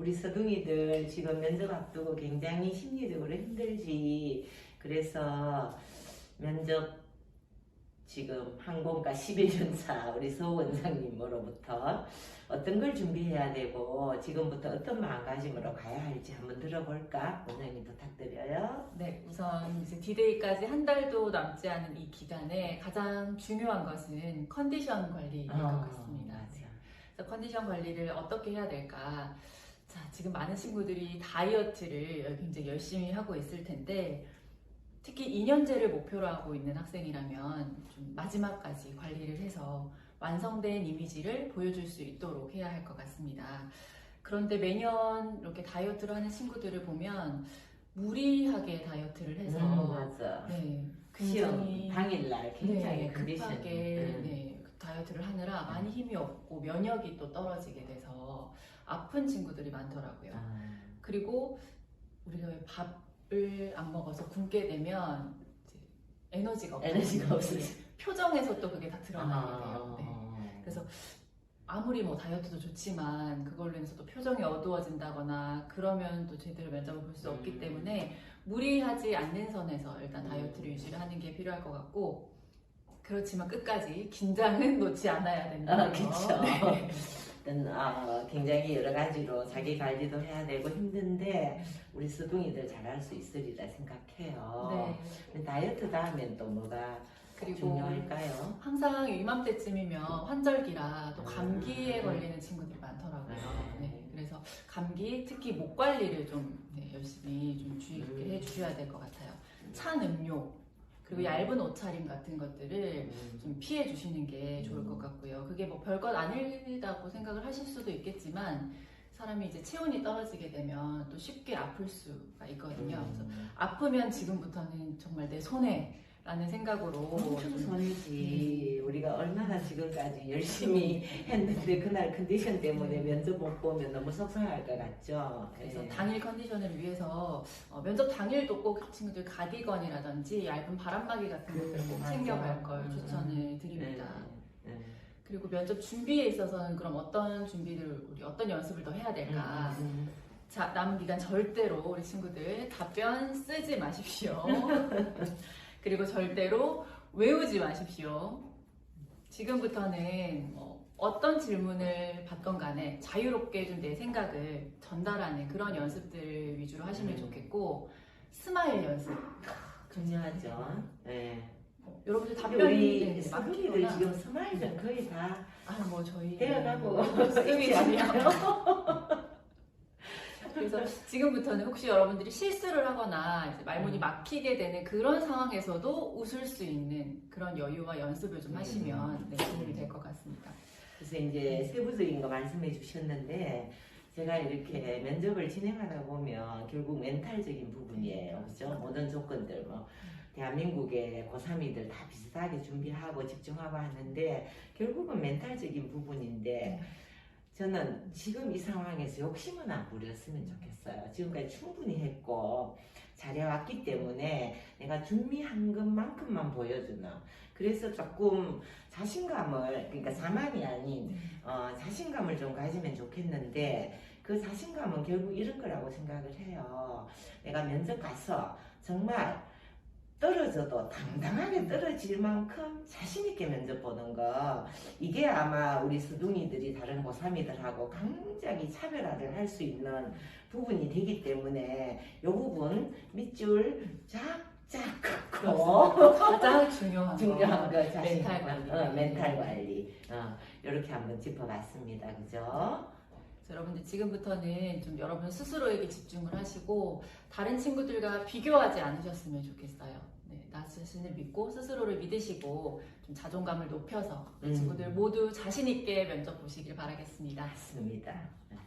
우리 서둥이들 지금 면접 앞두고 굉장히 심리적으로 힘들지. 그래서 면접 지금 항공과 11년차 우리 서 원장님으로부터 어떤 걸 준비해야 되고 지금부터 어떤 마음가짐으로 가야 할지 한번 들어볼까? 원장님 부탁드려요. 네, 우선 이제 디데이까지 한 달도 남지 않은 이 기간에 가장 중요한 것은 컨디션 관리일 것 같습니다. 아, 맞아. 그래서 컨디션 관리를 어떻게 해야 될까? 자, 지금 많은 친구들이 다이어트를 굉장히 열심히 하고 있을 텐데, 특히 2년제를 목표로 하고 있는 학생이라면 좀 마지막까지 관리를 해서 완성된 이미지를 보여줄 수 있도록 해야 할 것 같습니다. 그런데 매년 이렇게 다이어트를 하는 친구들을 보면 무리하게 다이어트를 해서 음, 맞아. 네, 시험 굉장히 당일날 굉장히 네. 급하게 음. 네, 그 다이어트를 하느라 많이 힘이 없고 면역이 또 떨어지게 돼서 아픈 친구들이 많더라고요. 아, 그리고 우리가 왜 밥을 안 먹어서 굶게 되면 이제 에너지가 없어요. 에너지가 없어지. 표정에서 또 그게 다 드러나게 돼요. 아, 네. 그래서 아무리 뭐 다이어트도 좋지만 그걸로 인해서 또 표정이 어두워진다거나 그러면 또 제대로 면접을 볼수 음. 없기 때문에 무리하지 않는 선에서 일단 음. 다이어트를 유지를 하는 게 필요할 것 같고 그렇지만 끝까지 긴장은 놓지 않아야 된다. 아, 그쵸. 어떤, 아, 굉장히 여러 가지로 자기 관리도 해야 되고 힘든데 우리 수둥이들 잘할 수 있으리라 생각해요. 네. 다이어트 다음엔 또 뭐가 그리고 중요할까요? 항상 이맘때쯤이면 환절기라 또 감기에 음. 걸리는 친구들이 많더라고요. 네. 네, 그래서 감기 특히 목 관리를 좀 네, 열심히 좀 주의 깊게 음. 해주셔야 될 것 같아요. 찬 음료 그리고 음. 얇은 옷차림 같은 것들을 음, 좀 피해 주시는 게 좋을 것 같고요. 그게 뭐 별것 아니다고 생각을 하실 수도 있겠지만 사람이 이제 체온이 떨어지게 되면 또 쉽게 아플 수가 있거든요. 그래서 음. 아프면 지금부터는 정말 내 손해 라는 생각으로 엄청 좀 손이지. 우리가 얼마나 지금까지 열심히 했는데 그날 컨디션 때문에 면접 못 보면 너무 속상할 것 같죠. 그래서 네. 당일 컨디션을 위해서 어, 면접 당일도 꼭 친구들 가디건이라든지 얇은 바람막이 같은 것들 꼭 음, 챙겨갈. 걸 음. 추천을 드립니다. 네. 네. 그리고 면접 준비에 있어서는 그럼 어떤 준비를 우리 어떤 연습을 더 해야 될까? 음, 자 남은 기간 절대로 우리 친구들 답변 쓰지 마십시오. 그리고 절대로 외우지 마십시오. 지금부터는 뭐 어떤 질문을 받건 간에 자유롭게 좀 내 생각을 전달하는 그런 연습들 위주로 하시면 음. 좋겠고 스마일 연습. 중요하죠. 네. 뭐 여러분들 답변이 우리 네, 스토리들 많겠구나. 지금 스마일은 거의 다 아뭐 저희 습이 있지 않나요? 그래서 지금부터는 혹시 여러분들이 실수를 하거나 말문이 음. 막히게 되는 그런 상황에서도 웃을 수 있는 그런 여유와 연습을 좀 음. 하시면 네, 도움이 될 것 같습니다. 그래서 이제 세부적인 거 말씀해 주셨는데 제가 이렇게 면접을 진행하다 보면 결국 멘탈적인 부분이에요. 그죠? 모든 조건들 뭐 대한민국의 고3이들 다 비슷하게 준비하고 집중하고 하는데 결국은 멘탈적인 부분인데 저는 지금 이 상황에서 욕심은 안 부렸으면 좋겠어요. 지금까지 충분히 했고 잘해왔기 때문에 내가 준비한 것만큼만 보여주는 그래서 조금 자신감을 그러니까 자만이 아닌 어, 자신감을 좀 가지면 좋겠는데 그 자신감은 결국 이런 거라고 생각을 해요. 내가 면접 가서 정말 떨어져도 당당하게 떨어질 만큼 자신있게 면접 보는 거 이게 아마 우리 수둥이들이 다른 고3이들하고 굉장히 차별화를 할 수 있는 부분이 되기 때문에 이 부분 밑줄 쫙쫙 긋고 가장 중요한 중요한 거 거 자신 멘탈 관리. 어, 멘탈 관리. 어, 이렇게 한번 짚어봤습니다. 그죠? 여러분들 지금부터는 좀 여러분 스스로에게 집중을 하시고 다른 친구들과 비교하지 않으셨으면 좋겠어요. 네, 나 자신을 믿고 스스로를 믿으시고 좀 자존감을 높여서 음. 친구들 모두 자신 있게 면접 보시길 바라겠습니다. 맞습니다